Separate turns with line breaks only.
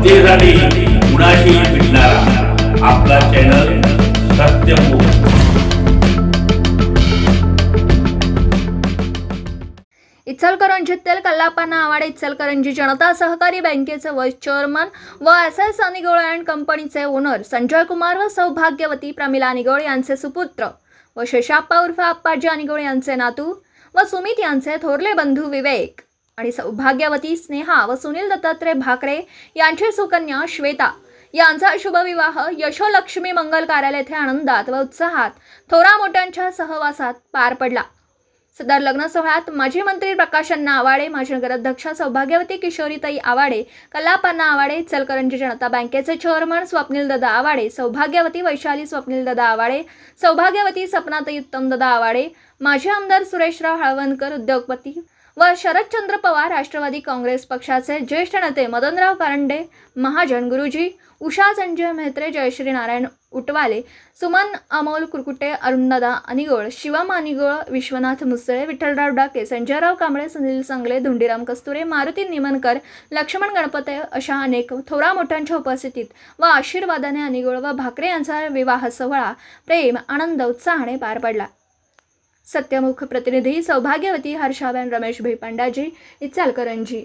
जनतेसाठी कुणाशी भेटणारा आपला चॅनल सत्यमुख
इचलकरंजीतील कल्लापाना आवाडे इचलकरंजी जनता सहकारी बँकेचे व्हाईस चेअरमन व एस एस अनिगोळ अँड कंपनीचे ओनर संजय कुमार व सौभाग्यवती प्रमिला अनिगोळ यांचे सुपुत्र व शेषाप्पा उर्फ आप्पाजी अनिगोळ यांचे नातू व सुमित यांचे थोरले बंधू विवेक. आणि सौभाग्यवती स्नेहा व सुनील दत्तात्रय भाकरे यांची सुकन्या श्वेता यांचा शुभविवाह यशोलक्ष्मी मंगल कार्यालय येथे आनंदात व उत्साहात थोरा मोठ्यांच्या सहवासात पार पडला. सदर लग्न सोहळ्यात माजी मंत्री प्रकाशांना आवाडे माजी नगराध्यक्ष सौभाग्यवती किशोरीताई आवाडे कलापांना आवाडे चलकरंजी जनता बँकेचे चेअरमन स्वप्नीलदादा आवाडे सौभाग्यवती वैशाली स्वप्नीलदादा आवाडे सौभाग्यवती सपनाताई उत्तमदादा आवाडे माजी आमदार सुरेशराव हळवणकर उद्योगपती व शरदचंद्र पवार राष्ट्रवादी काँग्रेस पक्षाचे ज्येष्ठ नेते मदनराव कारंडे महाजन गुरुजी उषा संजय मेहत्रे जयश्री नारायण उटवाले सुमन अमोल कुरकुटे अरुणदादा अनिगोळ शिवम अनिगोळ विश्वनाथ मुसळे विठ्ठलराव डाके संजयराव कांबळे सुनील संगले धुंडीराम कस्तुरे मारुती निमनकर लक्ष्मण गणपते अशा अनेक थोरा मोठ्यांच्या उपस्थितीत व आशीर्वादाने अनिगोळ व भाकरे यांचा विवाह सोहळा प्रेम आनंद उत्साहाने पार पडला. सत्यमुख प्रतिनिधी सौभाग्यवती हर्षाबेन रमेश
भाई पांडाजी इचालकरंजी.